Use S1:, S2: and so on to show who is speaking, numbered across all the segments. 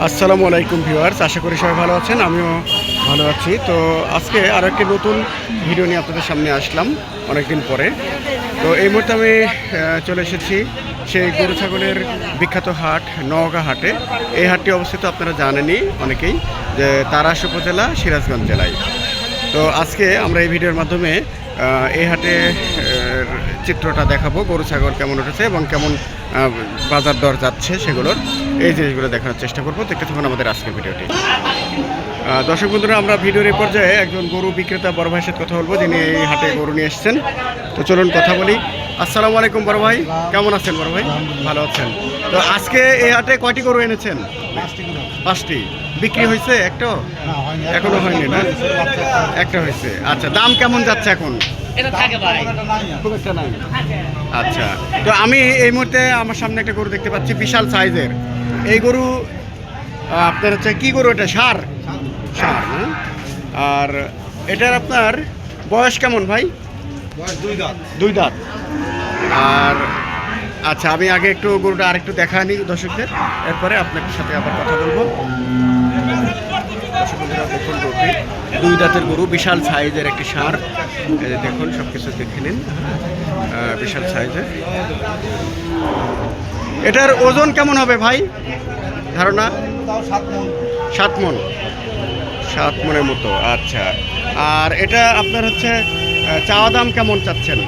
S1: আসসালামু আলাইকুম ভিউয়ার্স, আশা করি সবাই ভালো আছেন, আমিও ভালো আছি। তো আজকে আরও একটি নতুন ভিডিও নিয়ে আপনাদের সামনে আসলাম অনেকদিন পরে। তো এই মুহূর্তে আমি চলে এসেছি সেই গরু ছাগলের বিখ্যাত হাট, নওগাঁ হাটে। এই হাটটি অবস্থিত আপনারা জানেনই অনেকেই, যে তারাস উপজেলা, সিরাজগঞ্জ জেলায়। তো আজকে আমরা এই ভিডিওর মাধ্যমে এই হাটে চিত্রটা দেখাবো। গরু ছাগল কেমন উঠেছে এবং কেমন বাজার দর যাচ্ছে সেগুলোর এই জিনিসগুলো দেখানোর চেষ্টা করব। দেখতে থাকুন আমাদের আজকের ভিডিওটি। দর্শক বন্ধুরা আমরা ভিডিওর এই পর্যায়ে একজন গরু বিক্রেতা বড় ভাইয়ের সাথে কথা বলব। যিনি এই হাটে গরু নিয়ে এসছেন। তো চলুন কথা বলি। আসসালামু আলাইকুম বড় ভাই। কেমন আছেন বড় ভাই? ভালো আছেন। তো আজকে এই হাটে কয়টি গরু এনেছেন? পাঁচটি বিক্রি হয়েছে একটা এখনও হয়নি না? একটা হয়েছে। আচ্ছা দাম কেমন যাচ্ছে এখন? আচ্ছা। তো আমি এই মুহূর্তে আমার সামনে একটা গরু দেখতে পাচ্ছি বিশাল সাইজের। এই গরু আপনার হচ্ছে কি গরু এটা? সার? সার না আর এটার আপনার বয়স কেমন ভাই?
S2: দুই দাঁত।
S1: দুই দাঁত। আর আচ্ছা আমি আগে একটু গরুটা আরেকটু দেখা নিই দর্শকদের। এরপরে আপনার সাথে আবার কথা বলব। দর্শক বন্ধুরা দেখুন গরুটি দুই দাঁতের গরু বিশাল সাইজের একটি সার দেখুন সব কিছু দেখে নিন। বিশাল সাইজের। এটার ওজন কেমন হবে ভাই? ধারণা?
S2: সাত মন।
S1: সাত মন মনের মতো আচ্ছা। আর এটা আপনার হচ্ছে চাওয়া দাম কেমন চাচ্ছেন?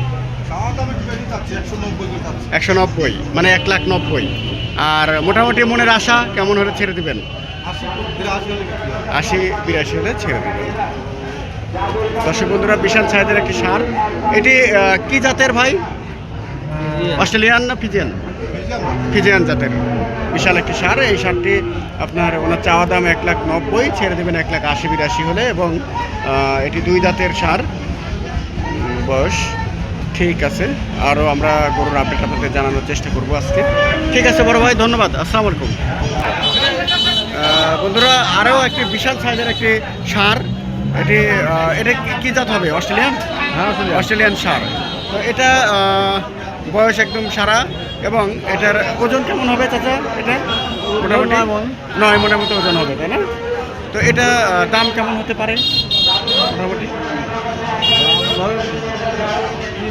S2: একশো নব্বই
S1: মানে এক লাখ নব্বই। আর মোটামুটি মনের আশা কেমন হলে ছেড়ে দিবেন?
S2: আশি বিরাশি হলে
S1: ছেড়ে দিবেন। দর্শক বন্ধুরা বিশাল সাইজের একটি সার। এটি কি জাতের ভাই? অস্ট্রেলিয়ান না ফিজিয়ান? ফিজিয়ান। জাতের। বিশাল একটি সার। এই সারটি আপনার ওনার চাওয়া দাম এক লাখ নব্বই ছেড়ে দেবেন এক লাখ আশি বিরাশি হলে এবং এটি দুই দাঁতের সার। বয়স ঠিক আছে আরও আমরা গরুর আপডেট আপনাদের জানানোর চেষ্টা করব আজকে। ঠিক আছে বড় ভাই ধন্যবাদ আসসালামু আলাইকুম। বন্ধুরা আরও একটি বিশাল সাইজের একটি সার। এটি এটা কি- জাত হবে? অস্ট্রেলিয়ান?
S2: হ্যাঁ
S1: অস্ট্রেলিয়ান। সার। তো এটা বয়স একদম সারা এবং এটার ওজন কেমন হবে চাচা এটা? মোটামুটি।
S2: নয়
S1: মনের মতো ওজন হবে তাই না? তো এটা দাম কেমন হতে পারে? মোটামুটি।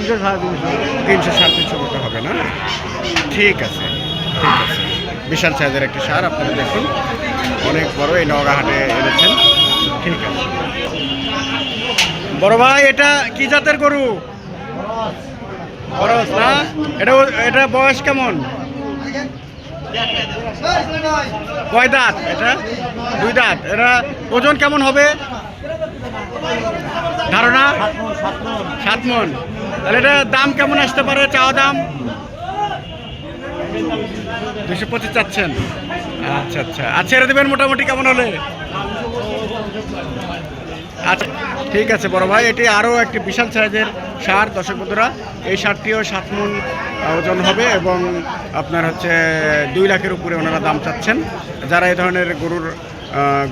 S2: তিনশো সাড়ে তিনশো।
S1: তিনশো সাড়ে তিনশো মতো হবে না? ঠিক আছে ঠিক আছে। বিশাল সাইজের একটি সার, আপনারা দেখুন। অনেক বড় এই নওগাঁ হাটে এনেছেন। ঠিক আছে। বড় ভাই, এটা কি জাতের গরু? খরচ না? এটা এটা বয়স কেমন? কয় দাঁত? এটা দুই দাঁত। এটা ওজন কেমন হবে? ধারণা? সাত মন তাহলে এটা দাম কেমন আসতে পারে? চাওয়া দাম? দুশো পঁচিশ চাচ্ছেন। আচ্ছা আচ্ছা। আর ছেড়ে দেবেন মোটামুটি কেমন হলে? আচ্ছা ঠিক আছে বড় ভাই, এটি আরও একটি বিশাল সাইজের সার। দর্শক বন্ধুরা, এই সারটিও সাত মন ওজন হবে এবং আপনার হচ্ছে দুই লাখের উপরে ওনারা দাম চাচ্ছেন। যারা এই ধরনের গরুর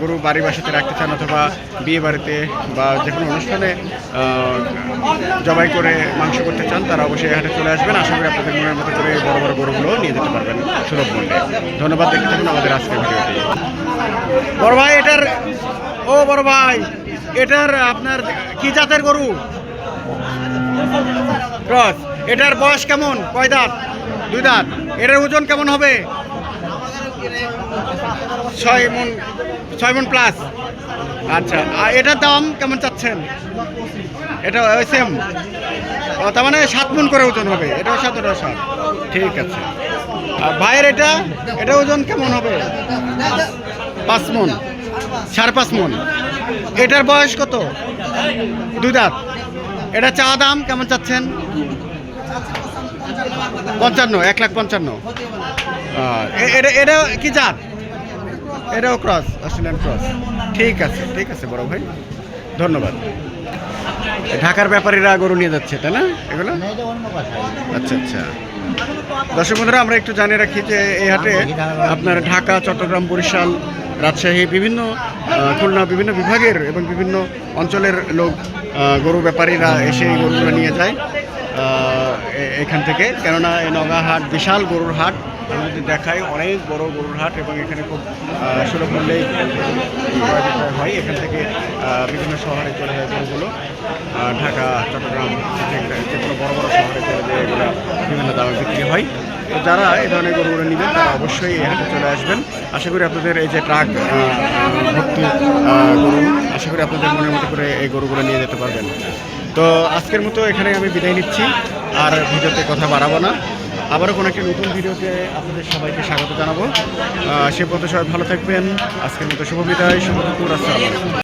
S1: গরু বাড়ি বাসাতে রাখতে চান অথবা বিয়ে বাড়িতে বা যে কোনো অনুষ্ঠানে জবাই করে মাংস করতে চান, তারা অবশ্যই হাটে চলে আসবেন। আশা করি আপনাদের মনের মতো করে বড় বড় গরুগুলো নিয়ে যেতে পারবেন সুলভ মূল্যে। ধন্যবাদ, দেখতে থাকুন আমাদের আজকের ভিডিওটি। বড় ভাই, এটার, ও বড় ভাই, এটার আপনার কি জাতের গরু? এটার বয়স কেমন? কয় দাঁত? দুই দাঁত। এটার ওজন কেমন হবে? ছয় মন ছয় মন প্লাস আচ্ছা আর এটার দাম কেমন চাচ্ছেন? এটা ওই সেম ও, তার মানে সাত মন করে ওজন হবে, এটাও সাত ওটাও সাত। ঠিক আছে। আর ভাইয়ের এটা এটা ওজন কেমন হবে? পাঁচ মন, সাড়ে পাঁচ মন। এটার বয়স কত? দুই এটা চা দাম কেমন চাচ্ছেন? পঞ্চান্ন, এক লাখ পঞ্চান্ন। এটা কি জাত? এটাও ক্রস অস্ট্রেলিয়ান ক্রস ঠিক আছে ঠিক আছে, বড় ভাই। ধন্যবাদ। ঢাকার ব্যাপারীরা গরু নিয়ে যাচ্ছে, তাই না? এগুলো? আচ্ছা আচ্ছা। দর্শক বন্ধুরা, আমরা একটু জানিয়ে রাখি যে এই হাটে আপনার ঢাকা, চট্টগ্রাম, বরিশাল, রাজশাহী, বিভিন্ন খুলনা, বিভিন্ন বিভাগের এবং বিভিন্ন অঞ্চলের লোক গরু ব্যাপারীরা এসে এই গরুগুলো নিয়ে যায়। এখান থেকে। কেননা এই নগা হাট বিশাল গরুর হাট। আমি যদি দেখাই, অনেক বড় গরুর হাট এবং এখানে খুব সুলভ মূল্যেই হয়। এখান থেকে বিভিন্ন শহরে চলে যায় গরুগুলো। ঢাকা, চট্টগ্রাম যে কোনো বড় বড় শহরে চলে যায় এগুলো বিভিন্ন দামে বিক্রি হয়। তো যারা এই ধরনের গরুগুলো নেবেন, তারা অবশ্যই এই হাটে চলে আসবেন। আশা করি আপনাদের এই যে ট্রাক ভর্তি গরু, আশা করি আপনাদের মনের মতো করে এই গরুগুলো নিয়ে যেতে পারবেন। তো আজকের মতো এখানে আমি বিদায় নিচ্ছি, আর ভিডিওতে কথা বাড়াবো না। আবারও কোনো একটি নতুন ভিডিওতে আপনাদের সবাইকে স্বাগত জানাব। সে পর্যন্ত সবাই ভালো থাকবেন। আজকের মতো শুভ বিদায়, শুভ দুপুর, আসসালাম